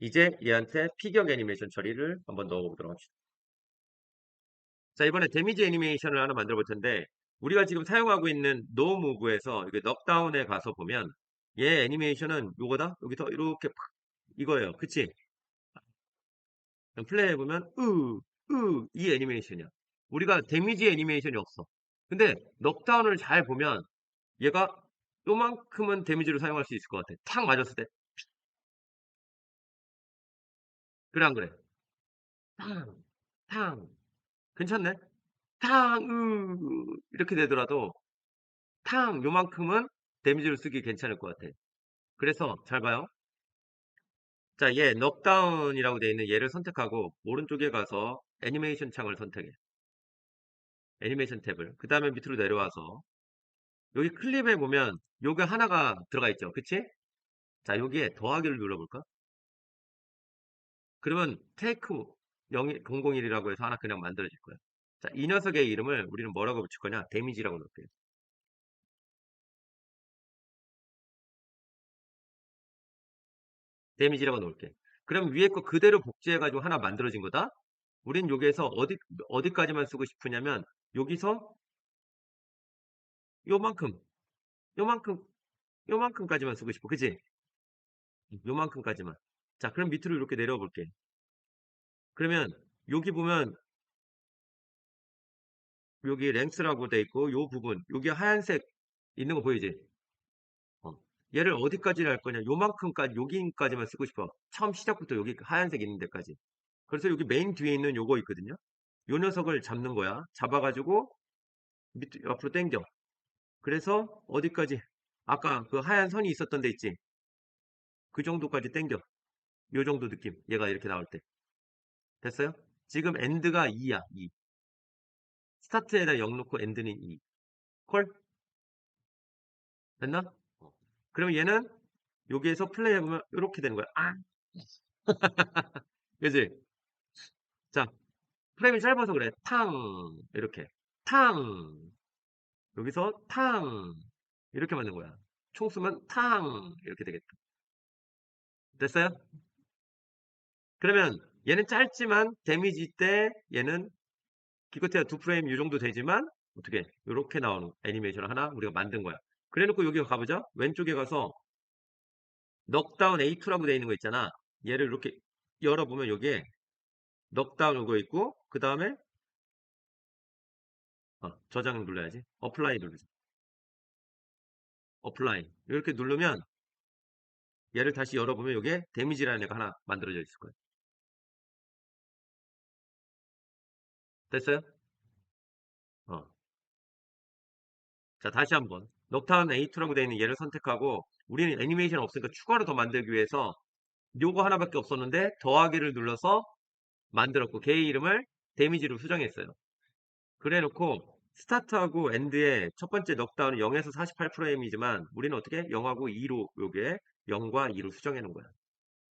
이제 얘한테 피격 애니메이션 처리를 한번 넣어보도록 합시다. 자, 이번에 데미지 애니메이션을 하나 만들어 볼 텐데, 우리가 지금 사용하고 있는 노 무브에서 이게 넉다운에 가서 보면, 얘 애니메이션은 요거다? 여기서 이렇게 팍, 이거예요. 그치? 플레이 해보면, 으, 으, 이 애니메이션이야. 우리가 데미지 애니메이션이 없어. 근데 넉다운을 잘 보면, 얘가 요만큼은 데미지를 사용할 수 있을 것 같아. 탁 맞았을 때. 그래, 안 그래? 탕, 탕. 괜찮네? 탕, 으, 이렇게 되더라도, 탕, 요만큼은 데미지를 쓰기 괜찮을 것 같아. 그래서, 잘 봐요. 자, 얘, 넉다운이라고 되어 있는 얘를 선택하고, 오른쪽에 가서 애니메이션 창을 선택해. 애니메이션 탭을. 그 다음에 밑으로 내려와서, 여기 클립에 보면, 요게 하나가 들어가 있죠. 그치? 자, 여기에 더하기를 눌러볼까? 그러면 테이크 001이라고 해서 하나 그냥 만들어질 거예요. 자, 이 녀석의 이름을 우리는 뭐라고 붙일 거냐? 데미지라고 넣을게요. 데미지라고 놓을게. 그럼 위에 거 그대로 복제해가지고 하나 만들어진 거다? 우린 여기에서 어디, 어디까지만 쓰고 싶으냐면, 여기서 요만큼, 요만큼, 요만큼까지만 쓰고 싶어. 그치? 요만큼까지만. 자, 그럼 밑으로 이렇게 내려와 볼게. 그러면 여기 보면 여기 랭스라고 돼 있고 요 부분 여기 하얀색 있는 거 보이지? 어. 얘를 어디까지 할 거냐? 요만큼까지 여기까지만 쓰고 싶어. 처음 시작부터 여기 하얀색 있는 데까지. 그래서 여기 메인 뒤에 있는 요거 있거든요. 요 녀석을 잡는 거야. 잡아가지고 밑 앞으로 당겨. 그래서 어디까지? 아까 그 하얀 선이 있었던 데 있지? 그 정도까지 당겨. 요 정도 느낌. 얘가 이렇게 나올 때. 됐어요? 지금 엔드가 2야, 2. 스타트에다 0 놓고 엔드는 2. 콜? 됐나? 어. 그럼 얘는 여기에서 플레이 해보면 이렇게 되는 거야. 아! 그지? 자, 프레임이 짧아서 그래. 탕! 이렇게. 탕! 여기서 탕! 이렇게 만든 거야. 총 쏘면 탕! 이렇게 되겠다. 됐어요? 그러면 얘는 짧지만 데미지 때 얘는 기껏해야 두 프레임 이 정도 되지만 어떻게 이렇게 나오는 애니메이션을 하나 우리가 만든 거야. 그래놓고 여기 가보자. 왼쪽에 가서 넉다운 A2라고 되어 있는 거 있잖아. 얘를 이렇게 열어보면 여기에 넉다운 오고 있고 그 다음에 어, 저장 눌러야지. 어플라이 누르자. 어플라이 이렇게 누르면 얘를 다시 열어보면 여기에 데미지라는 애가 하나 만들어져 있을 거예요. 됐어요? 어. 자, 다시 한번. 넉타운 A2라고 되어 있는 얘를 선택하고 우리는 애니메이션 없으니까 추가로 더 만들기 위해서 요거 하나밖에 없었는데 더하기를 눌러서 만들었고 걔의 이름을 데미지로 수정했어요. 그래 놓고 스타트하고 엔드의 첫 번째 넉다운은 0에서 48프레임이지만 우리는 어떻게 0하고 2로 요게 0과 2로 수정해 놓은 거야.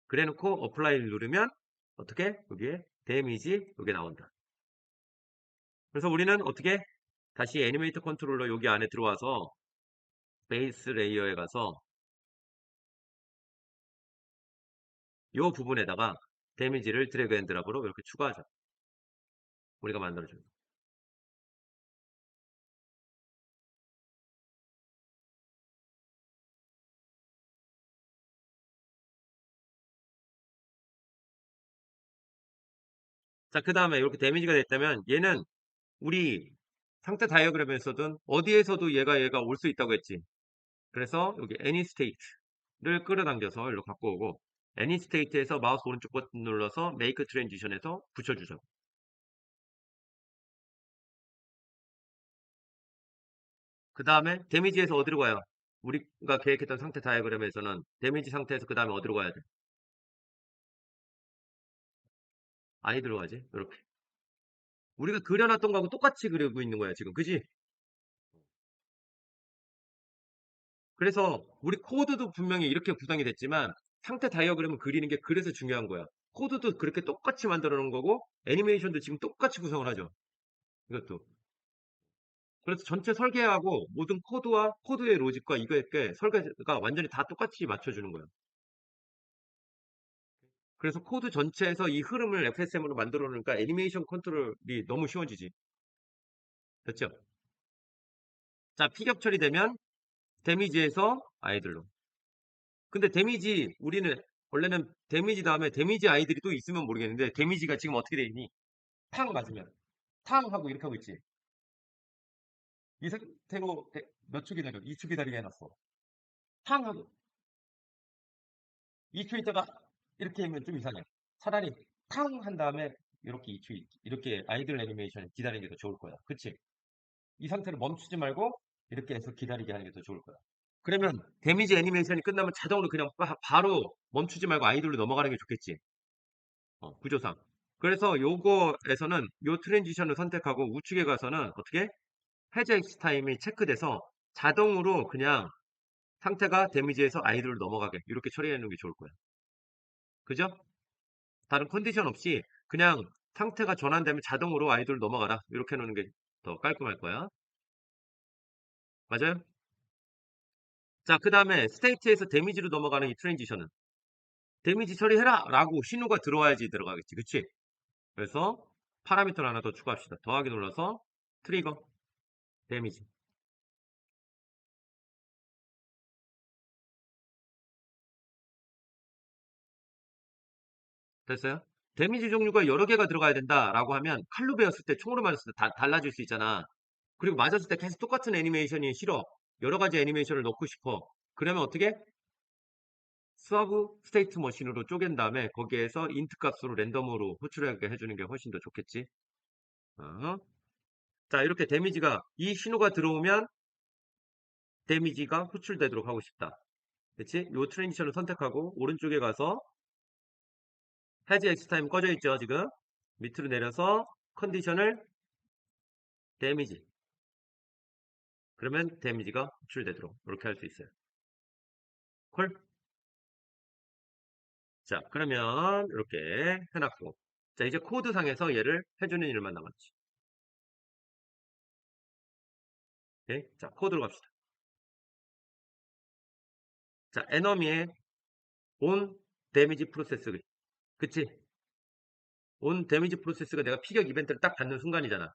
그래 놓고 어플라이를 누르면 어떻게 여기에 데미지 여기 나온다. 그래서 우리는 어떻게 다시 애니메이터 컨트롤러 여기 안에 들어와서 베이스 레이어에 가서 이 부분에다가 데미지를 드래그 앤 드랍으로 이렇게 추가하죠. 우리가 만들어줍 자, 그 다음에 이렇게 데미지가 됐다면 얘는 우리 상태 다이어그램에서든 어디에서도 얘가 얘가 올 수 있다고 했지. 그래서 여기 any state를 끌어당겨서 일로 갖고 오고 any state에서 마우스 오른쪽 버튼 눌러서 make transition에서 붙여주죠. 그 다음에 데미지에서 어디로 가요? 우리가 계획했던 상태 다이어그램에서는 데미지 상태에서 그 다음에 어디로 가야 돼? 아니 들어가지 이렇게 우리가 그려놨던 거하고 똑같이 그리고 있는 거야 지금. 그지? 그래서 우리 코드도 분명히 이렇게 구성이 됐지만 상태 다이어그램을 그리는 게 그래서 중요한 거야. 코드도 그렇게 똑같이 만들어 놓은 거고 애니메이션도 지금 똑같이 구성을 하죠. 이것도. 그래서 전체 설계하고 모든 코드와 코드의 로직과 이거에 설계가 완전히 다 똑같이 맞춰주는 거예요 그래서 코드 전체에서 이 흐름을 FSM으로 만들어 놓으니까 애니메이션 컨트롤이 너무 쉬워지지. 됐죠? 자, 피격 처리되면 데미지에서 아이들로. 근데 데미지, 우리는 원래는 데미지 다음에 데미지 아이들이 또 있으면 모르겠는데 데미지가 지금 어떻게 돼 있니? 탕 맞으면. 탕 하고 이렇게 하고 있지. 이 상태로 대- 몇초 기다려? 2초 기다리게 해놨어. 탕 하고. 2초 있다가 이렇게 하면 좀 이상해. 차라리 탕 한 다음에 이렇게 2초, 있- 이렇게 아이들 애니메이션 기다리는 게 더 좋을 거야. 그치? 이 상태로 멈추지 말고 이렇게 해서 기다리게 하는 게 더 좋을 거야. 그러면 데미지 애니메이션이 끝나면 자동으로 그냥 바, 로 멈추지 말고 아이들로 넘어가는 게 좋겠지. 어, 구조상. 그래서 요거에서는 요 트랜지션을 선택하고 우측에 가서는 어떻게? 해제 X 타임이 체크돼서 자동으로 그냥 상태가 데미지에서 아이들로 넘어가게 이렇게 처리해 놓는 게 좋을 거야. 그죠? 다른 컨디션 없이 그냥 상태가 전환되면 자동으로 아이돌 넘어가라. 이렇게 해놓는 게 더 깔끔할 거야. 맞아요? 자, 그 다음에 스테이트에서 데미지로 넘어가는 이 트랜지션은 데미지 처리해라! 라고 신호가 들어와야지 들어가겠지. 그치? 그래서 파라미터를 하나 더 추가합시다. 더하기 눌러서 트리거 데미지 됐어요? 데미지 종류가 여러 개가 들어가야 된다라고 하면 칼로 베었을 때 총으로 맞았을 때 다 달라질 수 있잖아. 그리고 맞았을 때 계속 똑같은 애니메이션이 싫어. 여러 가지 애니메이션을 넣고 싶어. 그러면 어떻게? 서브 스테이트 머신으로 쪼갠 다음에 거기에서 인트 값으로 랜덤으로 호출하게 해주는 게 훨씬 더 좋겠지. 어? 자, 이렇게 데미지가 이 신호가 들어오면 데미지가 호출되도록 하고 싶다. 그치? 요 트랜지션을 선택하고 오른쪽에 가서 해지 엑스타임 꺼져 있죠, 지금. 밑으로 내려서 컨디션을 데미지. 그러면 데미지가 호출되도록 이렇게 할 수 있어요. 콜? 자, 그러면 이렇게 해놨고. 자, 이제 코드상에서 얘를 해주는 일만 남았지. 오케이? 자, 코드로 갑시다. 자, 에너미의 온 데미지 프로세스. 그치? 온 데미지 프로세스가 내가 피격 이벤트를 딱 받는 순간이잖아.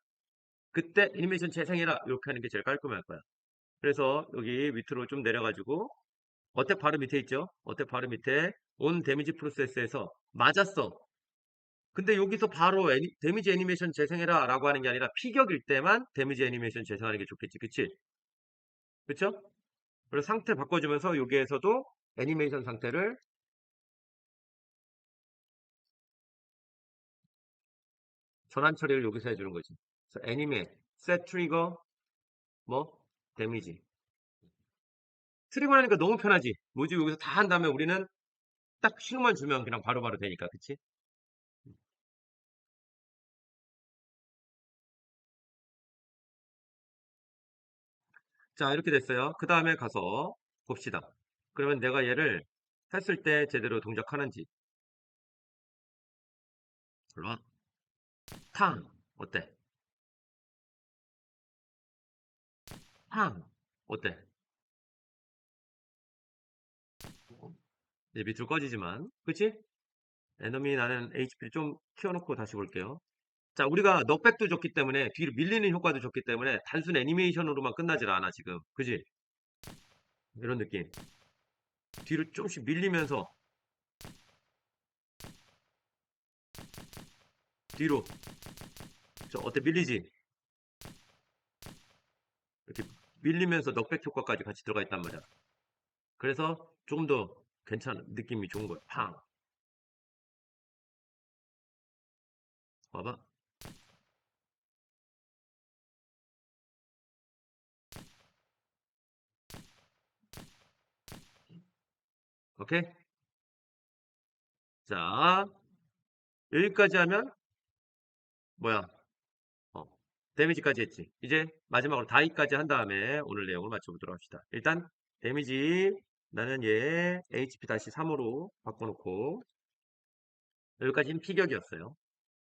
그때 애니메이션 재생해라. 이렇게 하는 게 제일 깔끔할 거야. 그래서 여기 밑으로 좀 내려가지고 어택 바로 밑에 있죠? 어택 바로 밑에 온 데미지 프로세스에서 맞았어. 근데 여기서 바로 애니, 데미지 애니메이션 재생해라 라고 하는 게 아니라 피격일 때만 데미지 애니메이션 재생하는 게 좋겠지. 그치? 그쵸? 그래서 상태 바꿔주면서 여기에서도 애니메이션 상태를 전환 처리를 여기서 해주는 거지. 그래서 애니메, 셋 트리거, 뭐, 데미지. 트리거 하니까 너무 편하지. 뭐지, 여기서 다 한 다음에 우리는 딱 신호만 주면 그냥 바로 바로 되니까, 그치? 자, 이렇게 됐어요. 그 다음에 가서 봅시다. 그러면 내가 얘를 했을 때 제대로 동작하는지. 일로 와. 탕. 어때? 탕. 어때? 이제 밑으로 꺼지지만. 그치? 에너미 나는 HP를 좀 키워놓고 다시 볼게요. 자, 우리가 넉백도 좋기 때문에 뒤로 밀리는 효과도 좋기 때문에 단순 애니메이션으로만 끝나질 않아, 지금. 그지? 이런 느낌. 뒤로 조금씩 밀리면서 뒤로 저 어때 밀리지? 이렇게 밀리면서 넉백 효과까지 같이 들어가 있단 말이야. 그래서 조금 더 괜찮은 느낌이 좋은 거야. 팡. 봐봐. 오케이? 자, 여기까지 하면 뭐야? 어, 데미지까지 했지. 이제 마지막으로 다이까지 한 다음에 오늘 내용을 맞춰보도록 합시다. 일단 데미지 나는 얘 HP-3으로 바꿔놓고 여기까지는 피격이었어요.